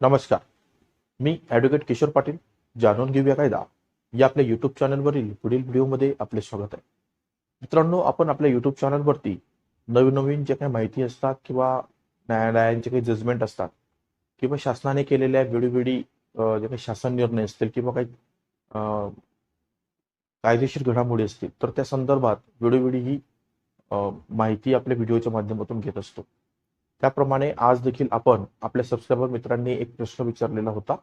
नमस्कार. मी ॲडव्होकेट किशोर पाटील जाणून घेऊया कायदा. या आपल्या यूट्यूब चॅनलवरील पुढील व्हिडिओमध्ये आपले स्वागत आहे. मित्रांनो आपण आपल्या यूट्यूब चॅनलवरती नवीन नवीन जे काही माहिती असतात किंवा न्यायालयांचे काही जजमेंट असतात किंवा शासनाने केलेल्या वेळोवेळी जे काही शासन निर्णय असतील किंवा काही कायदेशीर घडामोडी असतील तर त्या संदर्भात वेळोवेळी ही माहिती आपल्या व्हिडिओच्या माध्यमातून घेत असतो. त्याप्रमाणे आज देखील आपण आपल्या सबस्क्रायबर मित्रांनी एक प्रश्न विचारलेला होता.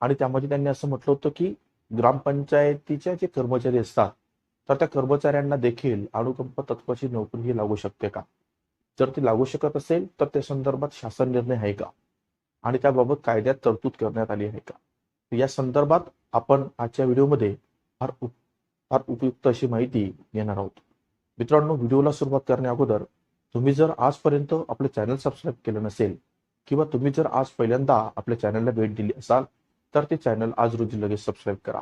आणि त्यामध्ये त्यांनी असं म्हटलं होतं की ग्रामपंचायतीच्या जे कर्मचारी असतात तर त्या कर्मचाऱ्यांना देखील अनुकंप तत्वाची नोकरी ही लागू शकते का? जर ती लागू शकत असेल तर त्या संदर्भात शासन निर्णय आहे का? आणि त्याबाबत कायद्यात तरतूद करण्यात आली आहे का? या संदर्भात आपण आजच्या व्हिडिओमध्ये फार उप- फार उपयुक्त अशी माहिती घेणार आहोत. मित्रांनो व्हिडिओला सुरुवात करण्या अगोदर तुम्ही जर आजपर्यंत आपलं चॅनल सबस्क्राईब केलं नसेल किंवा तुम्ही जर आज पहिल्यांदा आपल्या चॅनलला भेट दिली असाल तर ते चॅनल आज रोजी लगेच सबस्क्राईब करा.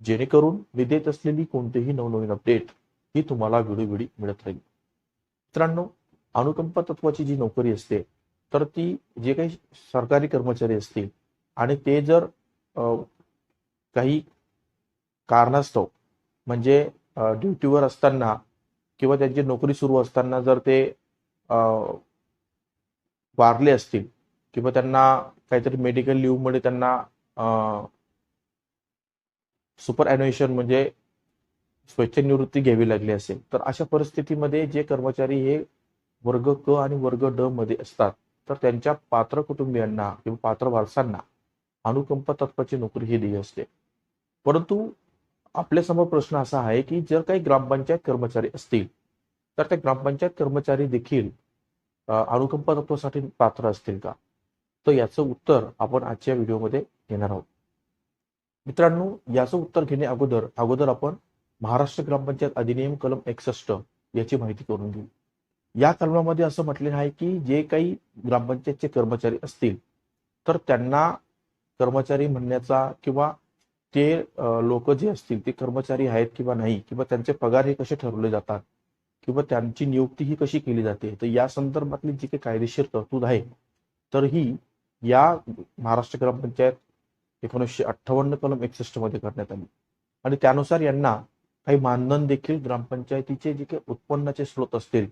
जेणेकरून मी देत असलेली कोणतेही नवनवीन अपडेट ही तुम्हाला वेळोवेळी मिळत राहील. मित्रांनो अनुकंप तत्वाची जी नोकरी असते तर ती जे काही सरकारी कर्मचारी असतील आणि ते जर काही कारणास्तव म्हणजे ड्युटीवर असताना किंवा त्यांची नोकरी सुरू असताना जर ते वारले असतील किंवा त्यांना काहीतरी मेडिकल लिव्हमध्ये त्यांना सुपर ॲन्युएशन म्हणजे स्वेच्छनिवृत्ती घ्यावी लागली असेल तर अशा परिस्थितीमध्ये जे कर्मचारी हे वर्ग क आणि वर्ग ड मध्ये असतात तर त्यांच्या पात्र कुटुंबियांना किंवा पात्र वारसांना अनुकंप तत्वाची नोकरी ही दिली असते. परंतु आपल्यासमोर प्रश्न असा आहे की जर काही ग्रामपंचायत कर्मचारी असतील तर त्या ग्रामपंचायत कर्मचारी देखील अ, अनुकंप तत्वासाठी पात्र असतील का? तर याचं उत्तर आपण आजच्या व्हिडिओमध्ये घेणार आहोत. मित्रांनो याचं उत्तर घेणे अगोदर अगोदर आपण महाराष्ट्र ग्रामपंचायत अधिनियम कलम एकसष्ट याची माहिती करून घेऊ. या कलमामध्ये असं म्हटलेलं आहे की जे काही ग्रामपंचायतचे कर्मचारी असतील तर त्यांना कर्मचारी म्हणण्याचा किंवा ते लोक जे असतील ते कर्मचारी आहेत किंवा नाही किंवा त्यांचे पगार हे कसे ठरवले जातात किंवा त्यांची नियुक्ती ही कशी केली जाते तर या संदर्भातली जी काही कायदेशीर तरतूद आहे तर ही या महाराष्ट्र ग्रामपंचायत एकोणीसशे अठ्ठावन्न कलम एकसष्टमध्ये करण्यात आली. आणि त्यानुसार यांना काही मानधन देखील ग्रामपंचायतीचे जे काही उत्पन्नाचे स्रोत असतील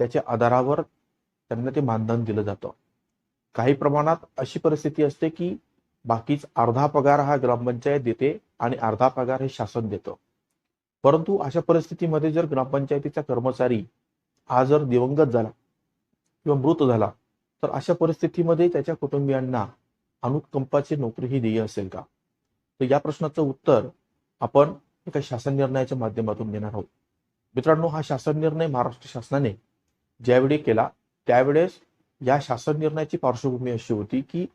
त्याच्या आधारावर त्यांना ते मानधन दिलं जातं. काही प्रमाणात अशी परिस्थिती असते की बाकीच अर्धा पगार हा ग्रामपंचायत देते आणि अर्धा पगार हे शासन देतं. परंतु अशा परिस्थितीमध्ये जर ग्रामपंचायतीचा कर्मचारी हा जर दिवंगत झाला किंवा मृत झाला तर अशा परिस्थितीमध्ये त्याच्या कुटुंबियांना अनुकंपाची नोकरी ही देय असेल का? तर या प्रश्नाचं उत्तर आपण एका शासन निर्णयाच्या माध्यमातून देणार आहोत. मित्रांनो हा शासन निर्णय महाराष्ट्र शासनाने ज्यावेळी केला त्यावेळेस या शासन निर्णयाची पार्श्वभूमी अशी होती की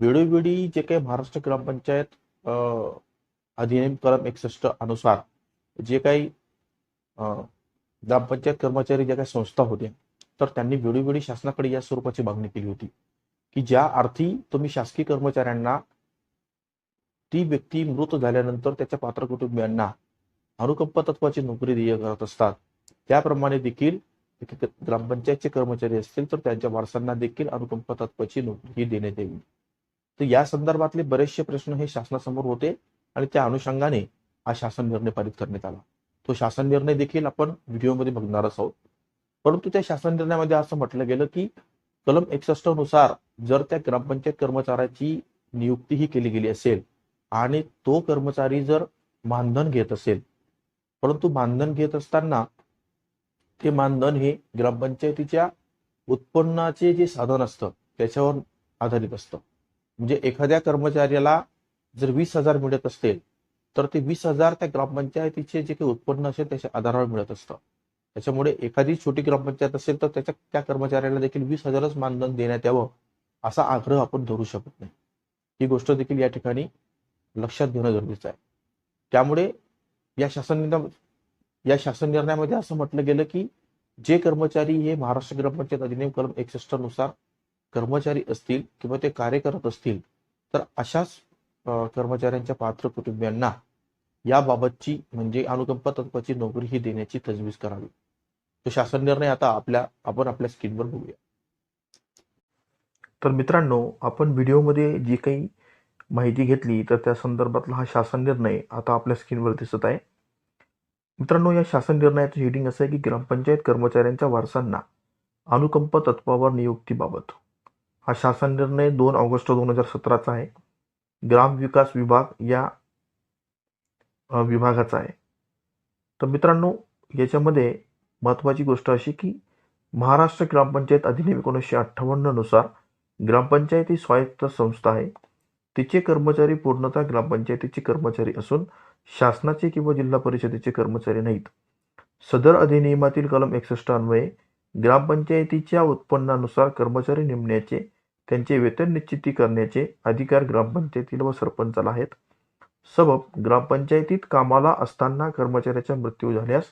वेळोवेळी जे काही महाराष्ट्र ग्रामपंचायत अं, अधिनियम कलम एकसष्ट अनुसार जे काही अं, ग्रामपंचायत कर्मचारी ज्या काही संस्था होत्या तर त्यांनी वेळोवेळी शासनाकडे या स्वरूपाची मागणी केली होती. की ज्या अर्थी तुम्ही शासकीय कर्मचाऱ्यांना ती व्यक्ती मृत झाल्यानंतर त्याच्या पात्र कुटुंबियांना अनुकंप तत्वाची नोकरी देय करत असतात. त्याप्रमाणे देखील ग्रामपंचायतचे कर्मचारी असतील तर त्यांच्या वारसांना देखील अनुकंप तत्वाची नोकरी ही देण्यात यावी. तर या संदर्भातले बरेचसे प्रश्न हे शासनासमोर होते आणि त्या अनुषंगाने हा शासन निर्णय पारित करण्यात आला. तो शासन निर्णय देखील आपण व्हिडिओमध्ये बघणारच आहोत. परंतु त्या शासन निर्णयामध्ये असं म्हटलं गेलं की कलम एकसष्टनुसार जर त्या ग्रामपंचायत कर्मचाऱ्याची नियुक्ती ही केली गेली असेल आणि तो कर्मचारी जर मानधन घेत असेल परंतु मानधन घेत असताना ते मानधन हे ग्रामपंचायतीच्या उत्पन्नाचे जे साधन असतं त्याच्यावर आधारित असतं. म्हणजे एखाद्या कर्मचाऱ्याला जर वीस हजार मिळत असतील तर ते वीस हजार त्या ग्रामपंचायतीचे जे काही उत्पन्न असेल त्याच्या आधारावर मिळत असतं. त्याच्यामुळे एखादी छोटी ग्रामपंचायत असेल तर त्याच्या त्या कर्मचाऱ्याला देखील वीस हजारच मानधन देण्यात यावं असा आग्रह आपण धरू शकत नाही. ही गोष्ट देखील या ठिकाणी लक्षात घेणं गरजेचं आहे. त्यामुळे या शासन निर्णय या शासन निर्णयामध्ये असं म्हटलं गेलं की जे कर्मचारी हे महाराष्ट्र ग्रामपंचायत अधिनियम कलम एकसष्टनुसार कर्मचारी असतील किंवा ते कार्य करत असतील तर अशाच कर्मचाऱ्यांच्या पात्र कुटुंबियांना याबाबतची म्हणजे अनुकंप तत्वाची नोकरी ही देण्याची तजवीज करावी. तो शासन निर्णय आता आपल्या आपण आपल्या स्क्रीनवर बघूया. तर मित्रांनो आपण व्हिडिओमध्ये जी काही माहिती घेतली तर त्या संदर्भातला हा शासन निर्णय आता आपल्या स्क्रीनवर दिसत आहे. मित्रांनो या शासन निर्णयाचं हेडिंग असं आहे की ग्रामपंचायत कर्मचाऱ्यांच्या वारसांना अनुकंप तत्वावर नियुक्तीबाबत. हा शासन निर्णय दोन ऑगस्ट दोन हजार सतराचा आहे. ग्रामविकास विभाग या विभागाचा आहे. तर मित्रांनो याच्यामध्ये महत्त्वाची गोष्ट अशी की महाराष्ट्र ग्रामपंचायत अधिनियम एकोणीसशे अठ्ठावन्ननुसार ग्रामपंचायत ही स्वायत्त संस्था आहे. तिचे कर्मचारी पूर्णतः ग्रामपंचायतीचे कर्मचारी असून शासनाचे किंवा जिल्हा परिषदेचे कर्मचारी नाहीत. सदर अधिनियमातील कलम एकसष्ट अन्वये ग्रामपंचायतीच्या उत्पन्नानुसार कर्मचारी नेमण्याचे त्यांचे वेतन निश्चिती करण्याचे अधिकार ग्रामपंचायतीला व सरपंचाला आहेत. सबब ग्रामपंचायतीत कामाला असताना कर्मचाऱ्याचा मृत्यू झाल्यास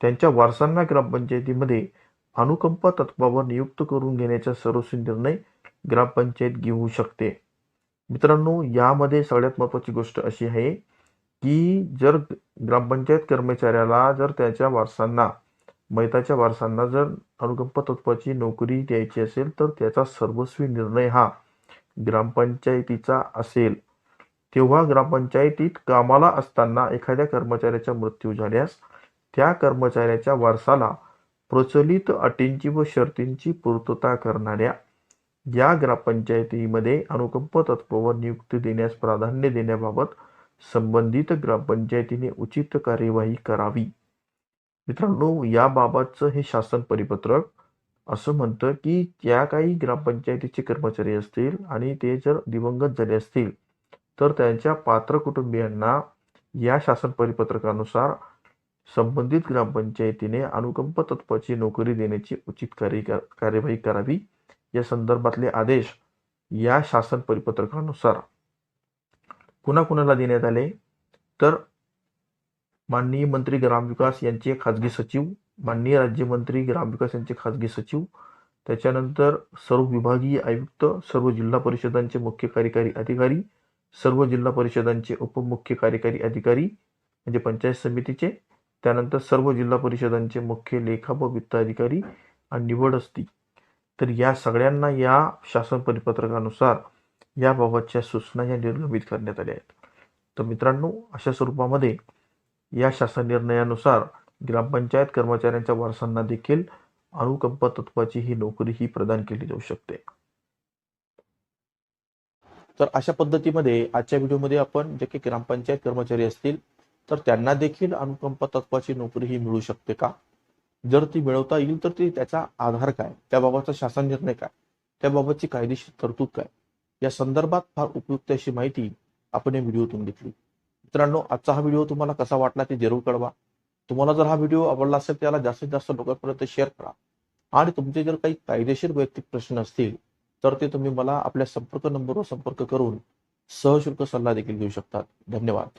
त्यांच्या वारसांना ग्रामपंचायतीमध्ये अनुकंप तत्वावर नियुक्त करून घेण्याचा सर्वस्वी निर्णय ग्रामपंचायत घेऊ शकते. मित्रांनो यामध्ये सगळ्यात महत्त्वाची गोष्ट अशी आहे की जर ग्रामपंचायत कर्मचाऱ्याला जर त्याच्या वारसांना मैताच्या वारसांना जर अनुकंप तत्वाची नोकरी द्यायची असेल तर त्याचा सर्वस्वी निर्णय हा ग्रामपंचायतीचा असेल. तेव्हा ग्रामपंचायतीत कामाला असताना एखाद्या कर्मचाऱ्याचा मृत्यू झाल्यास त्या कर्मचाऱ्याच्या वारसाला प्रचलित अटींची व शर्तींची पूर्तता करणाऱ्या या ग्रामपंचायतीमध्ये अनुकंप तत्वावर नियुक्ती देण्यास प्राधान्य देण्याबाबत संबंधित ग्रामपंचायतीने उचित कार्यवाही करावी. मित्रांनो याबाबतचं हे शासन परिपत्रक असं म्हणतं की ज्या काही ग्रामपंचायतीचे कर्मचारी असतील आणि ते जर दिवंगत झाले असतील तर त्यांच्या पात्र कुटुंबियांना या शासन परिपत्रकानुसार संबंधित ग्रामपंचायतीने अनुकंप तत्वाची नोकरी देण्याची उचित कार्य कार्यवाही करावी. या संदर्भातले आदेश या शासन परिपत्रकानुसार कुणाकुणाला देण्यात आले? तर माननीय मंत्री ग्रामविकास यांचे खाजगी सचिव माननीय राज्यमंत्री ग्रामविकास यांचे खाजगी सचिव त्याच्यानंतर सर्व विभागीय आयुक्त सर्व जिल्हा परिषदांचे मुख्य कार्यकारी अधिकारी सर्व जिल्हा परिषदांचे उपमुख्य कार्यकारी अधिकारी म्हणजे पंचायत समितीचे त्यानंतर सर्व जिल्हा परिषदांचे मुख्य लेखा व वित्त अधिकारी आणि निवड असती. तर या सगळ्यांना या शासन परिपत्रकानुसार याबाबतच्या सूचना या निर्गमित करण्यात आल्या आहेत. तर मित्रांनो अशा स्वरूपामध्ये या शासन निर्णयानुसार ग्रामपंचायत कर्मचाऱ्यांच्या वारसांना देखील अनुकंप तत्वाची ही नोकरी ही प्रदान केली जाऊ शकते. तर अशा पद्धतीमध्ये आजच्या व्हिडिओमध्ये आपण जे काही ग्रामपंचायत कर्मचारी असतील तर त्यांना देखील अनुकंप तत्वाची नोकरी ही मिळू शकते का? जर ती मिळवता येईल तर ती त्याचा आधार काय? त्याबाबतचा शासन निर्णय काय? त्याबाबतची कायदेशीर तरतूद काय? या संदर्भात फार उपयुक्त अशी माहिती आपण या व्हिडिओतून घेतली. मित्रांनो आजचा हा व्हिडिओ तुम्हाला कसा वाटला ते जरूर कळवा. तुम्हाला जर हा व्हिडिओ आवडला असेल त्याला जास्तीत जास्त लोकांपर्यंत शेअर करा. आणि तुमचे जर काही कायदेशीर वैयक्तिक प्रश्न असतील तर ते तुम्ही मला आपल्या संपर्क नंबरवर संपर्क करून सहशुल्क सल्ला देखील घेऊ शकतात. धन्यवाद.